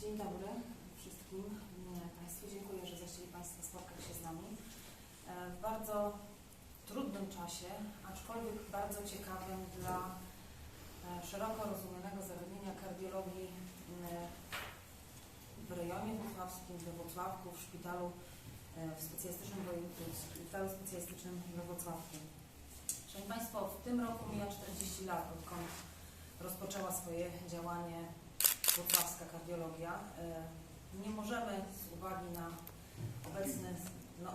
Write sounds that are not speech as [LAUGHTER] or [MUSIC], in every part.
dzień dobry wszystkim e, Państwu. Dziękuję, że zechcieli Państwo spotkać się z nami e, w bardzo trudnym czasie, aczkolwiek bardzo ciekawym dla e, szeroko rozumianego zagadnienia kardiologii w rejonie wrocławskim, we Wrocławku, w szpitalu w specjalistycznym, wojen- w szpitalu specjalistycznym we Wrocławku. Szanowni Państwo, w tym roku mija 40 lat, odkąd rozpoczęła swoje działanie wrocławska kardiologia. E, Nie możemy z uwagi na obecny,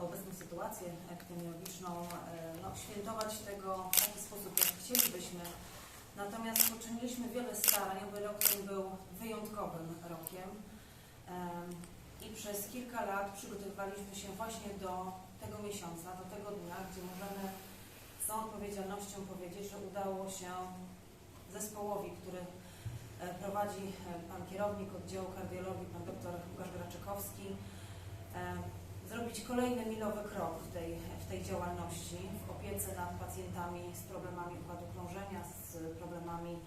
obecną sytuację epidemiologiczną e, no, świętować tego w taki sposób, jak chcielibyśmy. Natomiast poczyniliśmy wiele starań, aby rok ten był wyjątkowym rokiem. Em, I przez kilka lat przygotowywaliśmy się właśnie do tego miesiąca, do tego dnia, gdzie możemy z całą odpowiedzialnością powiedzieć, że udało się zespołowi, który e, prowadzi e, pan kierownik oddziału kardiologii, pan dr Łukasz Graczykowski, e, zrobić kolejny milowy krok w tej, w tej działalności, w opiece nad pacjentami z problemami układu krążenia, z problemami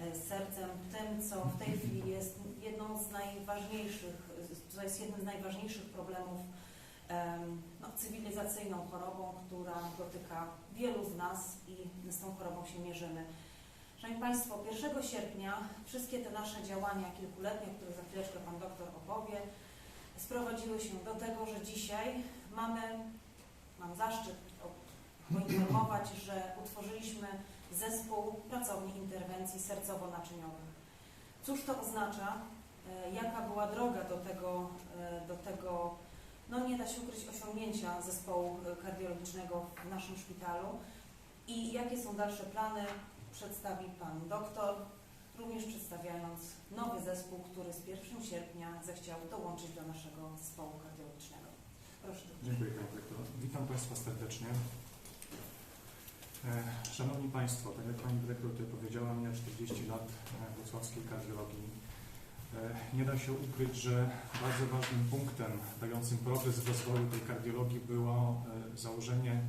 e, z sercem, tym, co w tej chwili jest jedną z najważniejszych, co jest jednym z najważniejszych problemów em, no, cywilizacyjną chorobą, która dotyka wielu z nas i z tą chorobą się mierzymy. Szanowni Państwo, 1 sierpnia wszystkie te nasze działania kilkuletnie, o których za chwileczkę Pan doktor opowie, sprowadziły się do tego, że dzisiaj mamy, mam zaszczyt poinformować, że utworzyliśmy zespół pracowni interwencji sercowo-naczyniowych. Cóż to oznacza? E, Jaka była droga do tego, e, do tego no nie da się ukryć osiągnięcia zespołu kardiologicznego w naszym szpitalu i jakie są dalsze plany przedstawi Pan doktor, również przedstawiając nowy zespół, który z 1 sierpnia zechciał dołączyć do naszego zespołu kardiologicznego. Proszę. doktor. Dziękuję Pani Dyrektor. Witam Państwa serdecznie. E, Szanowni Państwo, tak jak Pani Dyrektor tutaj powiedziała, mija 40 lat e, wrocławskiej kardiologii. E, Nie da się ukryć, że bardzo ważnym punktem dającym progres w rozwoju tej kardiologii było założenie,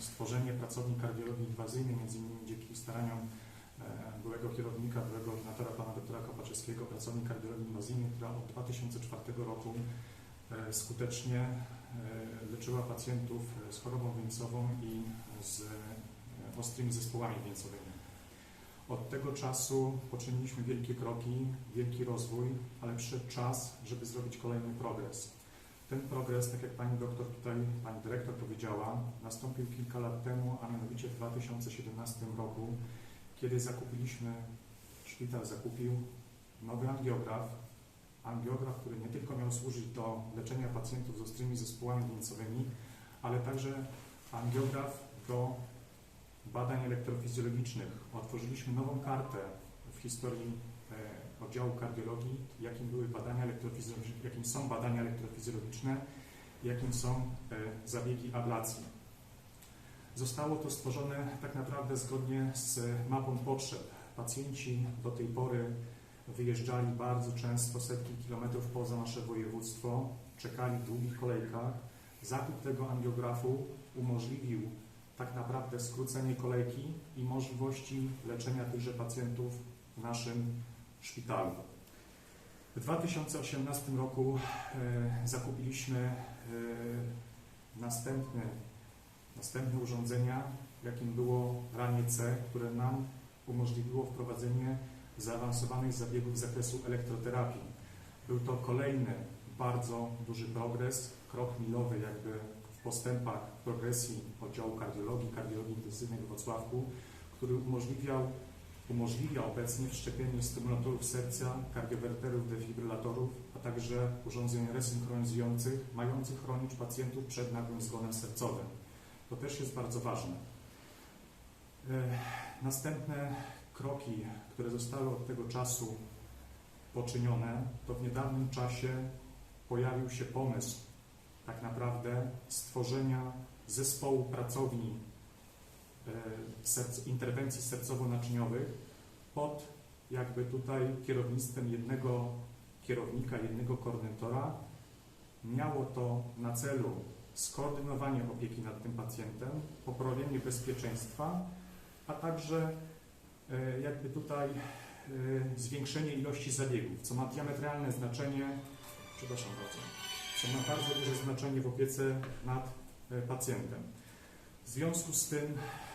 stworzenie pracowni kardiologii inwazyjnej, między innymi dzięki staraniom e, byłego kierownika, byłego ordynatora pana doktora Kopaczewskiego, pracowni kardiologii inwazyjnej, która od 2004 roku e, skutecznie e, leczyła pacjentów z chorobą wieńcową i z ostrymi zespołami wieńcowymi. Od tego czasu poczyniliśmy wielkie kroki, wielki rozwój, ale przyszedł czas, żeby zrobić kolejny progres. Ten progres, tak jak Pani doktor tutaj, Pani dyrektor powiedziała, nastąpił kilka lat temu, a mianowicie w 2017 roku, kiedy zakupiliśmy, szpital zakupił nowy angiograf, angiograf, który nie tylko miał służyć do leczenia pacjentów z ostrymi zespołami wieńcowymi, ale także angiograf do badań elektrofizjologicznych. Otworzyliśmy nową kartę w historii e, oddziału kardiologii, jakim były badania elektrofizjologiczne, jakim są badania elektrofizjologiczne, jakim są e, zabiegi ablacji. Zostało to stworzone tak naprawdę zgodnie z mapą potrzeb. Pacjenci do tej pory wyjeżdżali bardzo często setki kilometrów poza nasze województwo, czekali w długich kolejkach. Zakup tego angiografu umożliwił tak naprawdę skrócenie kolejki i możliwości leczenia tychże pacjentów w naszym szpitalu. W 2018 roku e, zakupiliśmy e, następny, następne urządzenia, jakim było ranie C, które nam umożliwiło wprowadzenie zaawansowanych zabiegów z zakresu elektroterapii. Był to kolejny bardzo duży progres, krok milowy jakby w postępach progresji oddziału kardiologii, kardiologii intensywnej w Wrocławku, który umożliwiał, umożliwia obecnie wszczepienie stymulatorów serca, kardiowerterów, defibrylatorów, a także urządzeń resynchronizujących, mających chronić pacjentów przed nagłym zgonem sercowym. To też jest bardzo ważne. E, Następne kroki, które zostały od tego czasu poczynione, to w niedawnym czasie pojawił się pomysł tak naprawdę stworzenia zespołu pracowni serc, interwencji sercowo-naczyniowych pod jakby tutaj kierownictwem jednego kierownika, jednego koordynatora. Miało to na celu skoordynowanie opieki nad tym pacjentem, poprawienie bezpieczeństwa, a także e, jakby tutaj zwiększenie ilości zabiegów, co ma diametralne znaczenie, przepraszam bardzo, co ma bardzo duże znaczenie w opiece nad e, pacjentem. W związku z tym e,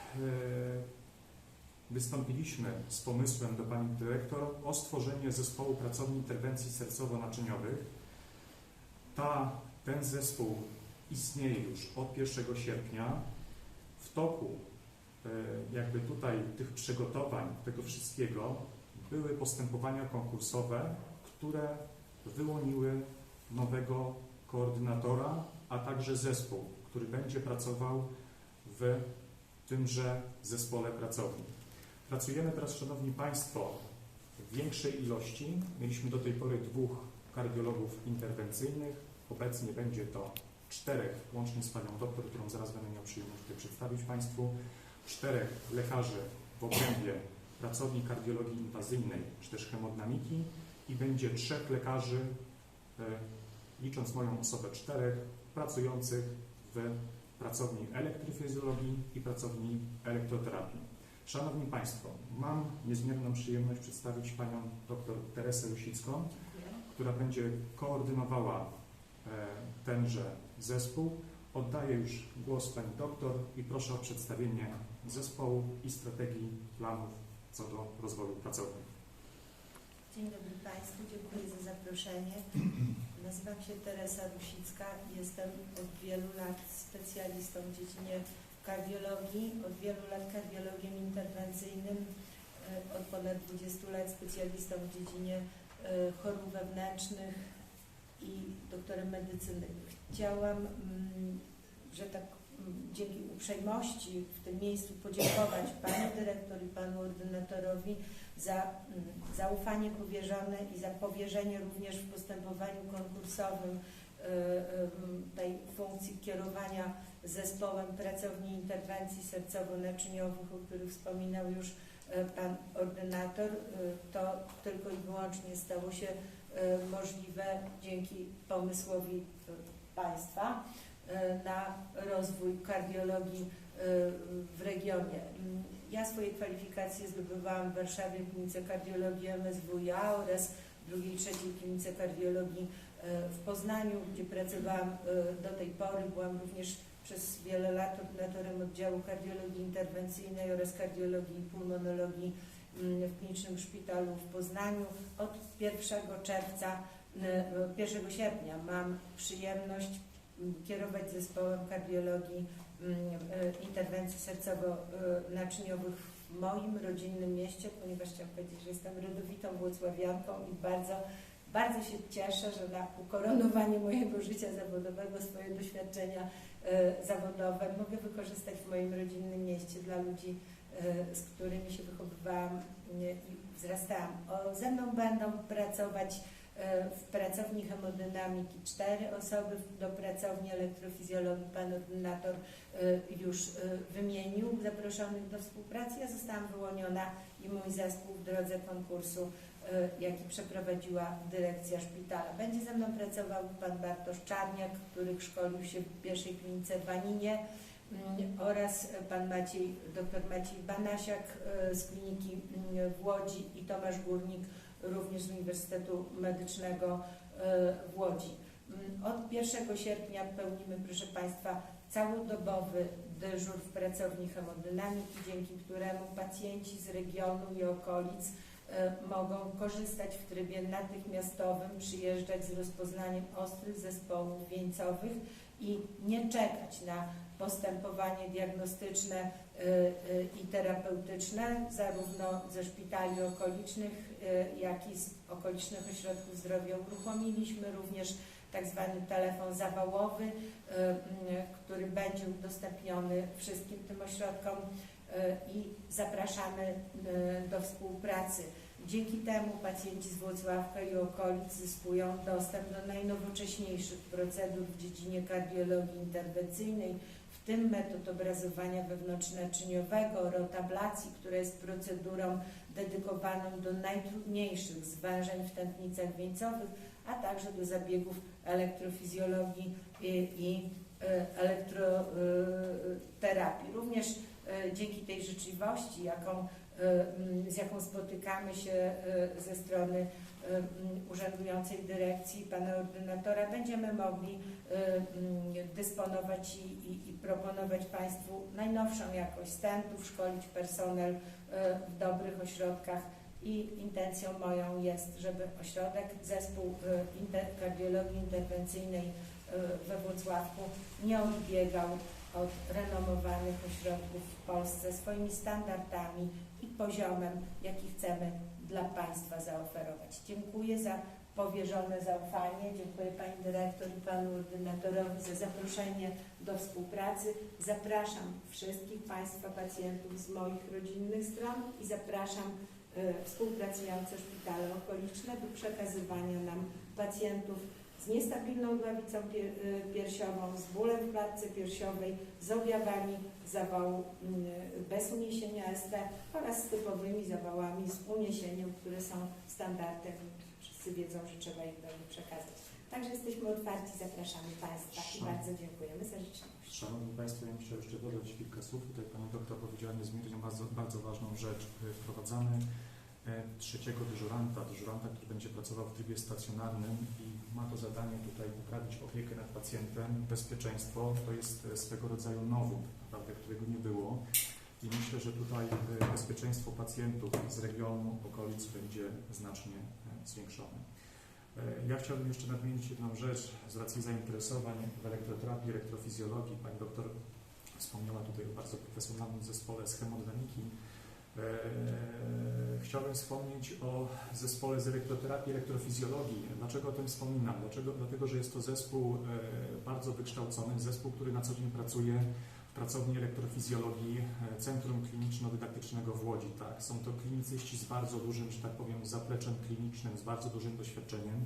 wystąpiliśmy z pomysłem do Pani Dyrektor o stworzenie zespołu pracowni interwencji sercowo-naczyniowych. Ta, ten zespół istnieje już od 1 sierpnia. W toku e, jakby tutaj tych przygotowań, tego wszystkiego były postępowania konkursowe, które wyłoniły nowego koordynatora, a także zespół, który będzie pracował w tymże zespole pracowni. Pracujemy teraz, Szanowni Państwo, w większej ilości. Mieliśmy do tej pory dwóch kardiologów interwencyjnych. Obecnie będzie to czterech, łącznie z Panią doktor, którą zaraz będę miał przyjemność tutaj przedstawić Państwu, czterech lekarzy w obrębie pracowni kardiologii inwazyjnej, czy też hemodynamiki i będzie trzech lekarzy, e, licząc moją osobę czterech, pracujących w pracowni elektrofizjologii i pracowni elektroterapii. Szanowni Państwo, mam niezmierną przyjemność przedstawić Panią dr Teresę Lusicką, która będzie koordynowała e, tenże zespół. Oddaję już głos Pani doktor i proszę o przedstawienie zespołu i strategii planów co do rozwoju pracowni. Dzień dobry Państwu, dziękuję za zaproszenie. Nazywam się Teresa Rusicka jestem od wielu lat specjalistą w dziedzinie kardiologii, od wielu lat kardiologiem interwencyjnym, e, od ponad 20 lat specjalistą w dziedzinie e, chorób wewnętrznych i doktorem medycyny. Chciałam, mm, że tak dzięki uprzejmości w tym miejscu podziękować [COUGHS] Pani Dyrektor i Panu Ordynatorowi za mm, zaufanie powierzone i za powierzenie również w postępowaniu konkursowym e, e, tej funkcji kierowania zespołem pracowni interwencji sercowo-naczyniowych, o których wspominał już e, Pan Ordynator. To tylko i wyłącznie stało się możliwe dzięki pomysłowi Państwa na rozwój kardiologii w regionie. Ja swoje kwalifikacje zdobywałam w Warszawie w klinice kardiologii MSWiA oraz drugiej i trzeciej klinice kardiologii e, w Poznaniu, gdzie pracowałam e, do tej pory. Byłam również przez wiele lat ordynatorem oddziału kardiologii interwencyjnej oraz kardiologii i pulmonologii mm, w klinicznym szpitalu w Poznaniu. Od 1 czerwca, 1 sierpnia mam przyjemność kierować zespołem kardiologii Mm, e, interwencji sercowo-naczyniowych w moim rodzinnym mieście, ponieważ chciałam powiedzieć, że jestem rodowitą włocławianką i bardzo, bardzo się cieszę, że na ukoronowanie mojego życia zawodowego, swoje doświadczenia e, zawodowe mogę wykorzystać w moim rodzinnym mieście dla ludzi, e, z którymi się wychowywałam i wzrastałam. O, ze mną będą pracować w pracowni hemodynamiki cztery osoby, do pracowni elektrofizjologii pan ordynator y, już y, wymienił zaproszonych do współpracy. Ja zostałam wyłoniona i mój zespół w drodze konkursu, y, jaki przeprowadziła dyrekcja szpitala. Będzie ze mną pracował pan Bartosz Czarniak, który szkolił się w pierwszej klinice w Waninie mm, oraz pan Maciej, dr Maciej Banasiak z kliniki mm, w Łodzi i Tomasz Górnik, również z Uniwersytetu Medycznego e, w Łodzi. Mm, od 1 sierpnia pełnimy, proszę Państwa, całodobowy dyżur w pracowni hemodynamiki, dzięki któremu pacjenci z regionu i okolic e, mogą korzystać w trybie natychmiastowym, przyjeżdżać z rozpoznaniem ostrych zespołów wieńcowych i nie czekać na postępowanie diagnostyczne e, i terapeutyczne, zarówno ze szpitali okolicznych, Y, jak i z okolicznych ośrodków zdrowia. Uruchomiliśmy również tak zwany telefon zawałowy, y, y, który będzie udostępniony wszystkim tym ośrodkom i zapraszamy do współpracy. Dzięki temu pacjenci z Włocławka i okolic zyskują dostęp do najnowocześniejszych procedur w dziedzinie kardiologii interwencyjnej, w tym metod obrazowania wewnątrznaczyniowego, rotablacji, która jest procedurą dedykowaną do najtrudniejszych zwężeń w tętnicach wieńcowych, a także do zabiegów elektrofizjologii i, i e, elektroterapii. Również e, dzięki tej życzliwości, jaką, z jaką spotykamy się ze strony urzędującej dyrekcji pana ordynatora, będziemy mogli e, mm, dysponować i, i, i proponować Państwu najnowszą jakość stentów, szkolić personel e, w dobrych ośrodkach. I intencją moją jest, żeby ośrodek, zespół inter, kardiologii interwencyjnej we Włocławku nie odbiegał od renomowanych ośrodków w Polsce swoimi standardami i poziomem, jaki chcemy dla Państwa zaoferować. Dziękuję za powierzone zaufanie, dziękuję Pani Dyrektor i Panu Ordynatorowi za zaproszenie do współpracy. Zapraszam wszystkich Państwa pacjentów z moich rodzinnych stron i zapraszam e, współpracujące szpitale okoliczne do przekazywania nam pacjentów z niestabilną głowicą pier, y, piersiową, z bólem w klatce piersiowej, z objawami zawału y, bez uniesienia ST oraz z typowymi zawałami z uniesieniem, które są standardem. Wszyscy wiedzą, że trzeba ich do nich przekazać. Także jesteśmy otwarci, zapraszamy Państwa i bardzo dziękujemy za życzliwość. Szanowni Państwo, ja bym chciał jeszcze dodać kilka słów. Tutaj Pani doktor powiedziała niezmiernie bardzo, bardzo ważną rzecz. Y, Wprowadzamy trzeciego dyżuranta, dyżuranta, który będzie pracował w trybie stacjonarnym i ma to zadanie tutaj poprawić opiekę nad pacjentem, bezpieczeństwo. To jest e, swego rodzaju nowum, naprawdę, którego nie było. I myślę, że tutaj e, bezpieczeństwo pacjentów z regionu, okolic będzie znacznie e, zwiększone. E, Ja chciałbym jeszcze nadmienić jedną rzecz z racji zainteresowań w elektroterapii, elektrofizjologii. Pani doktor wspomniała tutaj o bardzo profesjonalnym zespole z hemodynamiki. E, Chciałbym wspomnieć o zespole z elektroterapii, elektrofizjologii. Dlaczego o tym wspominam? Dlaczego? Dlatego, że jest to zespół e, bardzo wykształcony, zespół, który na co dzień pracuje w pracowni elektrofizjologii e, Centrum Kliniczno-Dydaktycznego w Łodzi. Tak? Są to klinicyści z bardzo dużym, że tak powiem, zapleczem klinicznym, z bardzo dużym doświadczeniem.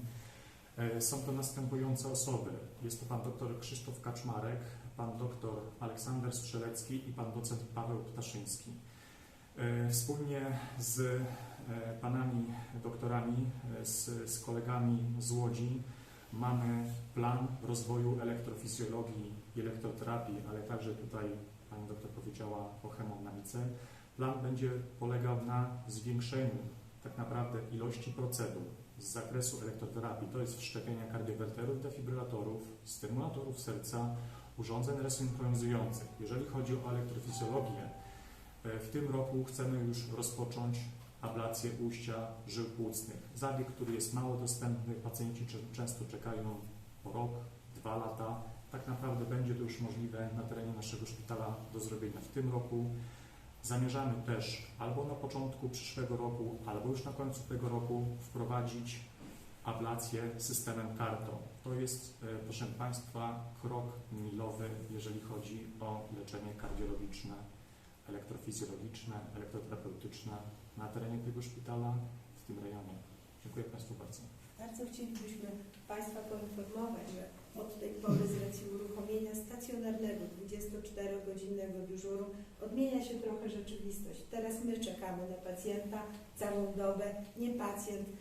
E, Są to następujące osoby. Jest to pan dr Krzysztof Kaczmarek, pan dr Aleksander Strzelecki i pan docent Paweł Ptaszyński. E, Wspólnie z e, panami doktorami, e, z, z kolegami z Łodzi mamy plan rozwoju elektrofizjologii i elektroterapii, ale także tutaj pani doktor powiedziała o hemodynamice. Plan będzie polegał na zwiększeniu tak naprawdę ilości procedur z zakresu elektroterapii, to jest wszczepienia kardiowerterów, defibrylatorów, stymulatorów serca, urządzeń resynchronizujących. Jeżeli chodzi o elektrofizjologię, w tym roku chcemy już rozpocząć ablację ujścia żył płucnych. Zabieg, który jest mało dostępny, pacjenci często czekają po rok, dwa lata. Tak naprawdę będzie to już możliwe na terenie naszego szpitala do zrobienia w tym roku. Zamierzamy też albo na początku przyszłego roku, albo już na końcu tego roku wprowadzić ablację systemem kartą. To jest, e, proszę Państwa, krok milowy, jeżeli chodzi o leczenie kardiologiczne, elektrofizjologiczne, elektroterapeutyczne na terenie tego szpitala w tym rejonie. Dziękuję Państwu bardzo. Bardzo chcielibyśmy Państwa poinformować, że od tej pory z racji uruchomienia stacjonarnego 24-godzinnego dyżuru odmienia się trochę rzeczywistość. Teraz my czekamy na pacjenta całą dobę, nie pacjent y,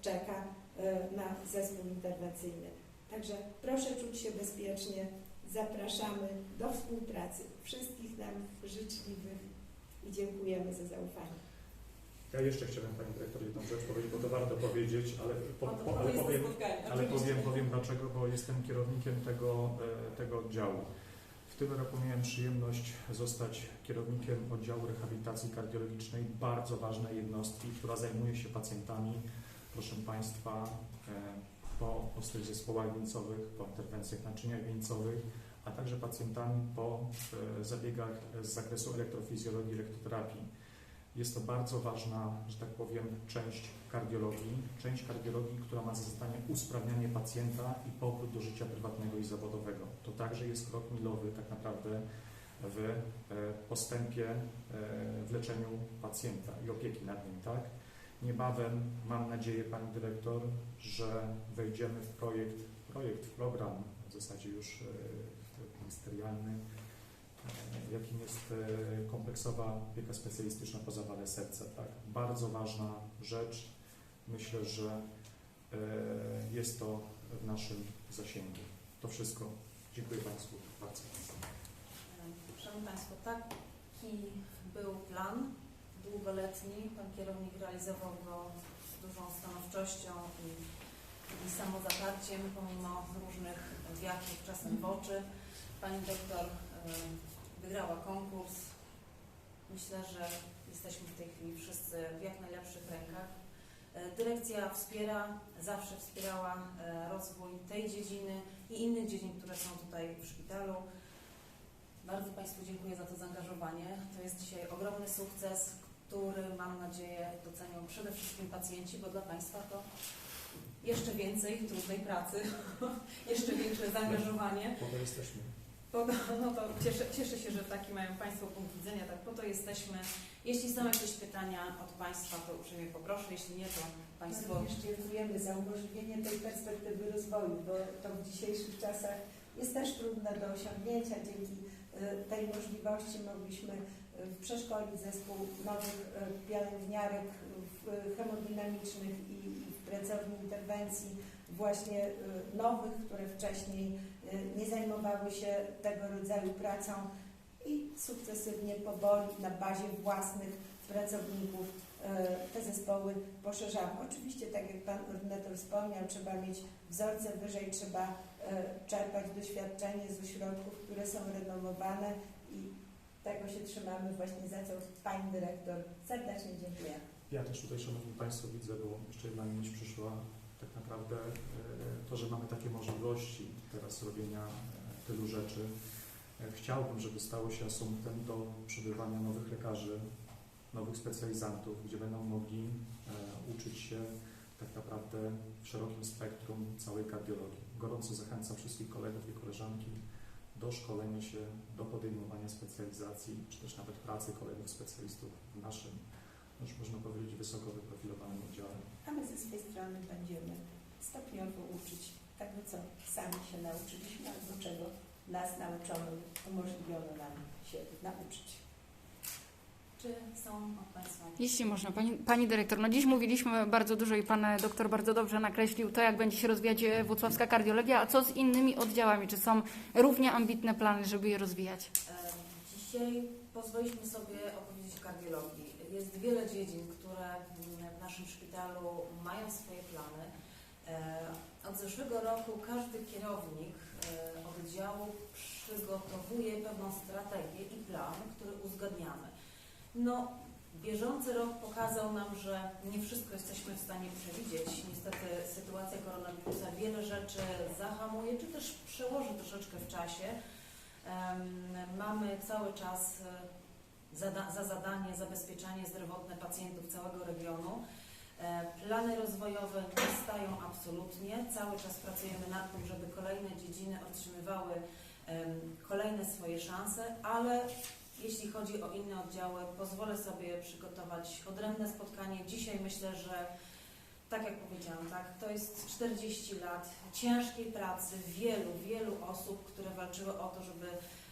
czeka y, na zespół interwencyjny. Także proszę czuć się bezpiecznie. Zapraszamy do współpracy wszystkich nam życzliwych i dziękujemy za zaufanie. Ja jeszcze chciałem Pani Dyrektor jedną rzecz powiedzieć, bo to warto powiedzieć, ale, po, po, ale powiem, Ale powiem, powiem dlaczego, bo jestem kierownikiem tego, e, tego oddziału. W tym roku miałem przyjemność zostać kierownikiem oddziału rehabilitacji kardiologicznej, bardzo ważnej jednostki, która zajmuje się pacjentami, proszę Państwa, e, po ostrych zespołach wieńcowych, po interwencjach naczyniach wieńcowych, a także pacjentami po e, zabiegach z zakresu elektrofizjologii, elektroterapii. Jest to bardzo ważna, że tak powiem, część kardiologii, część kardiologii, która ma za zadanie usprawnianie pacjenta i powrót do życia prywatnego i zawodowego. To także jest krok milowy tak naprawdę w e, postępie e, w leczeniu pacjenta i opieki nad nim, tak? Niebawem mam nadzieję, Pani Dyrektor, że wejdziemy w projekt, projekt, w program, w zasadzie już e, ministerialny, e, jakim jest e, kompleksowa opieka specjalistyczna po zawale serca. Tak? Bardzo ważna rzecz. Myślę, że jest to w naszym zasięgu. To wszystko. Dziękuję Państwu bardzo. Szanowni Państwo, tak Taki był plan długoletni. Pan kierownik realizował go z dużą stanowczością i, i samozaparciem, pomimo różnych wiatrów czasem w oczy. Pani doktor wygrała konkurs. Myślę, że jesteśmy w tej chwili wszyscy w jak najlepszych rękach. E, Dyrekcja wspiera, zawsze wspierała e, rozwój tej dziedziny i innych dziedzin, które są tutaj w szpitalu. Bardzo Państwu dziękuję za to zaangażowanie. To jest dzisiaj ogromny sukces, który mam nadzieję docenią przede wszystkim pacjenci, bo dla Państwa to jeszcze więcej trudnej pracy, [LAUGHS] jeszcze większe zaangażowanie. Po to jesteśmy. Po to, no to cieszę, cieszę się, że taki mają Państwo punkt widzenia, tak po to jesteśmy. Jeśli są jakieś pytania od Państwa, to uprzejmie poproszę, jeśli nie, to Państwo... Również dziękujemy za umożliwienie tej perspektywy rozwoju, bo to w dzisiejszych czasach jest też trudne do osiągnięcia. Dzięki e, tej możliwości mogliśmy przeszkolić zespół nowych e, pielęgniarek e, hemodynamicznych i pracowni interwencji właśnie e, nowych, które wcześniej nie zajmowały się tego rodzaju pracą i sukcesywnie powoli na bazie własnych pracowników te zespoły poszerzamy. Oczywiście, tak jak Pan Ordynator wspomniał, trzeba mieć wzorce wyżej, trzeba czerpać doświadczenie z ośrodków, które są renomowane i tego się trzymamy właśnie za co Pani Dyrektor serdecznie dziękuję. Ja też tutaj, Szanowni Państwo, widzę, bo jeszcze jedna myśl przyszła, tak naprawdę e, to, że mamy takie możliwości teraz robienia e, tylu rzeczy. E, Chciałbym, żeby stało się asumptem do przybywania nowych lekarzy, nowych specjalizantów, gdzie będą mogli uczyć się tak naprawdę w szerokim spektrum całej kardiologii. Gorąco zachęcam wszystkich kolegów i koleżanki do szkolenia się, do podejmowania specjalizacji, czy też nawet pracy kolegów specjalistów w naszym już można powiedzieć, wysoko wyprofilowanym oddziale. A my ze swojej strony będziemy stopniowo uczyć tego, co sami się nauczyliśmy, albo czego nas nauczono, umożliwiono nam się nauczyć. Czy są od Państwa jakieś Jeśli można, pani, pani dyrektor, no dziś mówiliśmy bardzo dużo i pan doktor bardzo dobrze nakreślił to, jak będzie się rozwijać e, włocławska kardiologia, a co z innymi oddziałami? Czy są równie ambitne plany, żeby je rozwijać? E, Dzisiaj pozwoliliśmy sobie opowiedzieć o kardiologii. Jest wiele dziedzin, które mm, w naszym szpitalu mają swoje plany. E, Od zeszłego roku każdy kierownik oddziału przygotowuje pewną strategię i plan, który uzgadniamy. No, bieżący rok pokazał nam, że nie wszystko jesteśmy w stanie przewidzieć. Niestety sytuacja koronawirusa wiele rzeczy zahamuje, czy też przełoży troszeczkę w czasie. Mamy cały czas e, za zadanie zabezpieczanie zdrowotne pacjentów całego regionu. E, Plany rozwojowe nie stają absolutnie. Cały czas pracujemy nad tym, żeby kolejne dziedziny otrzymywały kolejne swoje szanse, ale jeśli chodzi o inne oddziały, pozwolę sobie przygotować odrębne spotkanie. Dzisiaj myślę, że tak jak powiedziałam, tak, to jest 40 lat ciężkiej pracy wielu, wielu osób, które walczyły o to, żeby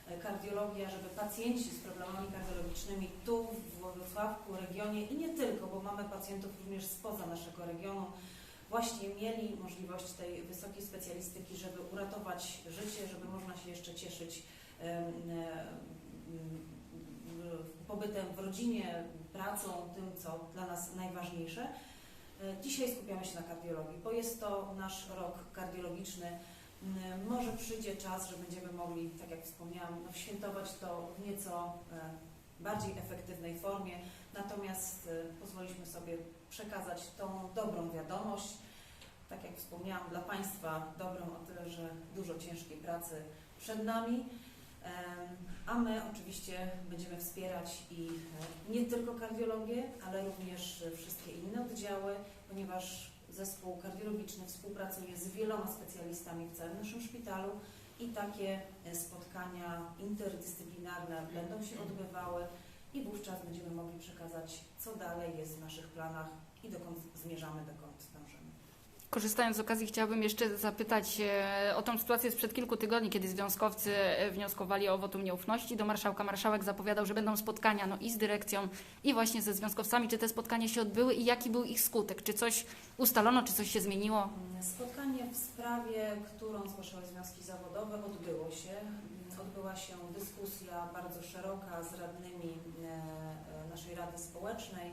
e, kardiologia, żeby pacjenci z problemami kardiologicznymi tu w Wrocławku, regionie i nie tylko, bo mamy pacjentów również spoza naszego regionu, właśnie mieli możliwość tej wysokiej specjalistyki, żeby uratować życie, żeby można się jeszcze cieszyć em, em, pobytem w rodzinie, pracą, tym, co dla nas najważniejsze. Dzisiaj skupiamy się na kardiologii, bo jest to nasz rok kardiologiczny. Może przyjdzie czas, że będziemy mogli, tak jak wspomniałam, świętować to w nieco e, bardziej efektywnej formie, natomiast e, pozwoliliśmy sobie przekazać tą dobrą wiadomość, tak jak wspomniałam, dla Państwa dobrą o tyle, że dużo ciężkiej pracy przed nami. A my oczywiście będziemy wspierać i e, nie tylko kardiologię, ale również wszystkie inne oddziały, ponieważ zespół kardiologiczny współpracuje z wieloma specjalistami w całym naszym szpitalu i takie e, spotkania interdyscyplinarne będą się odbywały i wówczas będziemy mogli przekazać, co dalej jest w naszych planach i dokąd zmierzamy, dokąd dążymy. Korzystając z okazji, chciałabym jeszcze zapytać e, o tą sytuację sprzed kilku tygodni, kiedy związkowcy e, wnioskowali o wotum nieufności do marszałka. Marszałek zapowiadał, że będą spotkania no, i z dyrekcją, i właśnie ze związkowcami. Czy te spotkania się odbyły i jaki był ich skutek? Czy coś ustalono, czy coś się zmieniło? Spotkanie w sprawie, którą zgłaszały związki zawodowe, odbyło się. odbyła się dyskusja bardzo szeroka z radnymi e, naszej Rady Społecznej,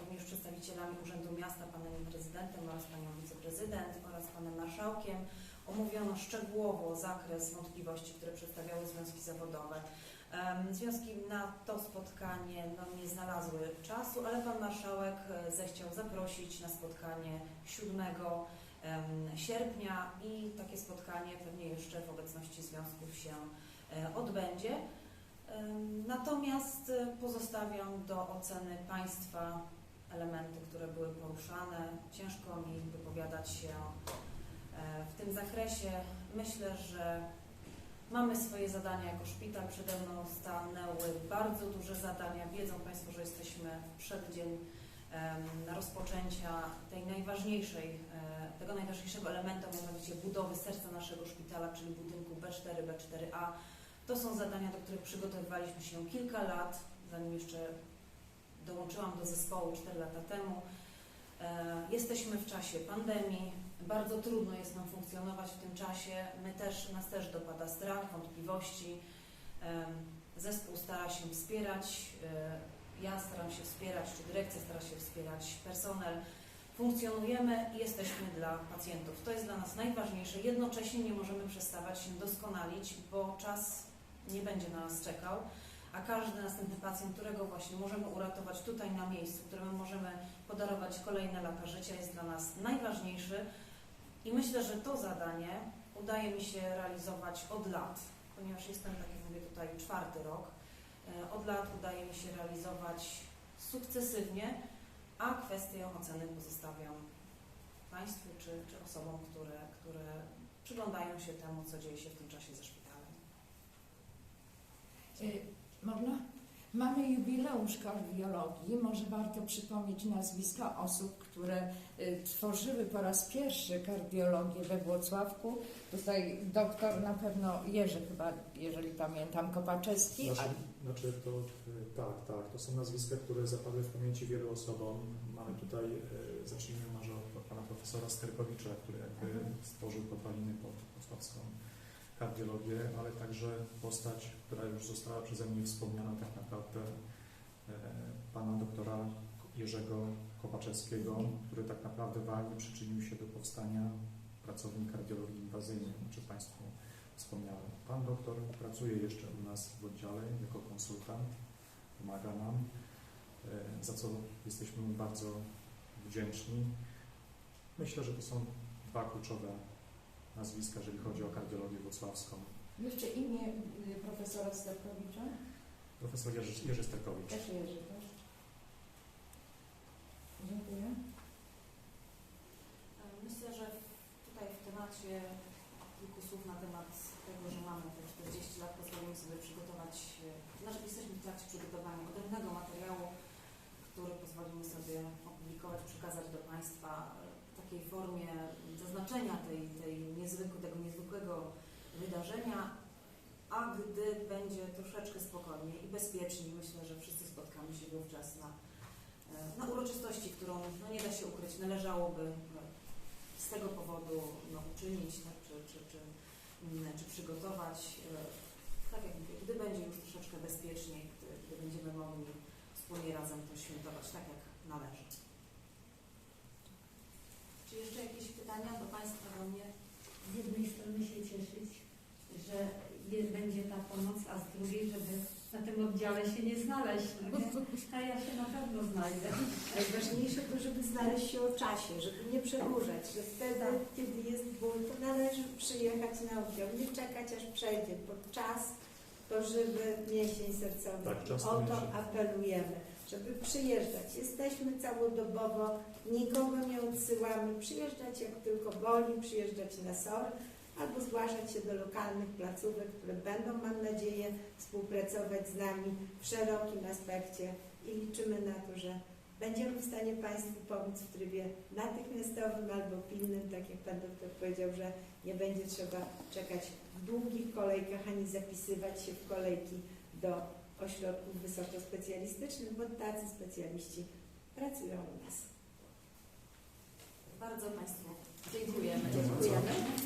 również przedstawicielami Urzędu Miasta, panem prezydentem oraz panią wiceprezydent oraz panem marszałkiem. Omówiono szczegółowo zakres wątpliwości, które przedstawiały związki zawodowe. Związki na to spotkanie no, nie znalazły czasu, ale pan marszałek e, zechciał zaprosić na spotkanie 7 em, sierpnia i takie spotkanie pewnie jeszcze w obecności związków się e, odbędzie. Natomiast e, pozostawiam do oceny Państwa elementy, które były poruszane. Ciężko mi wypowiadać się e, w tym zakresie. Myślę, że mamy swoje zadania jako szpital. Przede mną stanęły bardzo duże zadania. Wiedzą Państwo, że jesteśmy w przeddzień rozpoczęcia tej najważniejszej, e, tego najważniejszego elementu, mianowicie budowy serca naszego szpitala, czyli budynku B4, B4A. To są zadania, do których przygotowywaliśmy się kilka lat, zanim jeszcze dołączyłam do zespołu 4 lata temu. E, Jesteśmy w czasie pandemii. Bardzo trudno jest nam funkcjonować w tym czasie. My też, nas też dopada strach, wątpliwości. Em, Zespół stara się wspierać. e, Ja staram się wspierać, czy dyrekcja stara się wspierać personel. Funkcjonujemy i jesteśmy dla pacjentów. To jest dla nas najważniejsze. Jednocześnie nie możemy przestawać się doskonalić, bo czas nie będzie na nas czekał, a każdy następny pacjent, którego właśnie możemy uratować tutaj na miejscu, któremu możemy podarować kolejne lata życia, jest dla nas najważniejszy. I myślę, że to zadanie udaje mi się realizować od lat, ponieważ jestem, tak jak mówię, tutaj czwarty rok. E, Od lat udaje mi się realizować sukcesywnie, a kwestię oceny pozostawiam Państwu czy, czy osobom, które, które przyglądają się temu, co dzieje się w tym czasie ze szpitalem. Y, Można? Mamy jubileusz kardiologii. Może warto przypomnieć nazwiska osób, które y, tworzyły po raz pierwszy kardiologię we Włocławku. Tutaj doktor na pewno Jerzy chyba, jeżeli pamiętam, Kopaczewski. Znaczy, znaczy to y, tak, tak. To są nazwiska, które zapadły w pamięci wielu osobom. Mamy tutaj, zacznijmy może od pana profesora Sterkowicza, który jakby stworzył podwaliny pod wrocławską kardiologię, ale także postać, która już została przeze mnie wspomniana tak naprawdę e, pana doktora Jerzego Kopaczewskiego, który tak naprawdę walnie przyczynił się do powstania pracowni kardiologii inwazyjnej, o czym Państwu wspomniałem. Pan doktor pracuje jeszcze u nas w oddziale jako konsultant, pomaga nam, e, za co jesteśmy mu bardzo wdzięczni. Myślę, że to są dwa kluczowe nazwiska, jeżeli chodzi o kardiologię wrocławską. Jeszcze imię y, profesora Sterkowicza? Profesor Jerzy, Jerzy Sterkowicz. Też Jerzy, tak? Dziękuję. Myślę, że tutaj w temacie kilku słów na temat tego, że mamy te 40 lat, pozwolimy sobie przygotować, e, znaczy jesteśmy w trakcie przygotowania odrębnego materiału, który pozwolimy sobie opublikować, przekazać do Państwa e, takiej formie zaznaczenia tej, tej niezwykłe, tego niezwykłego wydarzenia, a gdy będzie troszeczkę spokojniej i bezpieczniej, myślę, że wszyscy spotkamy się wówczas na, e, na uroczystości, którą no, nie da się ukryć, należałoby no, z tego powodu no, uczynić, tak, czy, czy, czy, mm, czy przygotować. E, Tak jak mówię, gdy będzie już troszeczkę bezpieczniej, gdy, gdy będziemy mogli wspólnie razem to świętować, tak jak należy. Jeszcze jakieś pytania do Państwa, do mnie? z jednej strony się cieszyć, że je, będzie ta pomoc, a z drugiej, żeby na tym oddziale się nie znaleźć. No nie? A ja się na pewno znajdę. Najważniejsze to, żeby znaleźć się o czasie, żeby nie przedłużać, że wtedy, kiedy jest ból, to należy przyjechać na oddział, nie czekać aż przejdzie, bo czas to żywy mięsień sercowy. Tak, o to apelujemy, żeby przyjeżdżać. Jesteśmy całodobowo, nikogo nie odsyłamy, przyjeżdżać jak tylko woli, przyjeżdżać na SOR albo zgłaszać się do lokalnych placówek, które będą, mam nadzieję, współpracować z nami w szerokim aspekcie i liczymy na to, że będziemy w stanie Państwu pomóc w trybie natychmiastowym albo pilnym, tak jak Pan doktor powiedział, że nie będzie trzeba czekać w długich kolejkach ani zapisywać się w kolejki do ośrodków wysokospecjalistycznych, bo tacy specjaliści pracują u nas. Bardzo Państwu dziękujemy. Dziękujemy.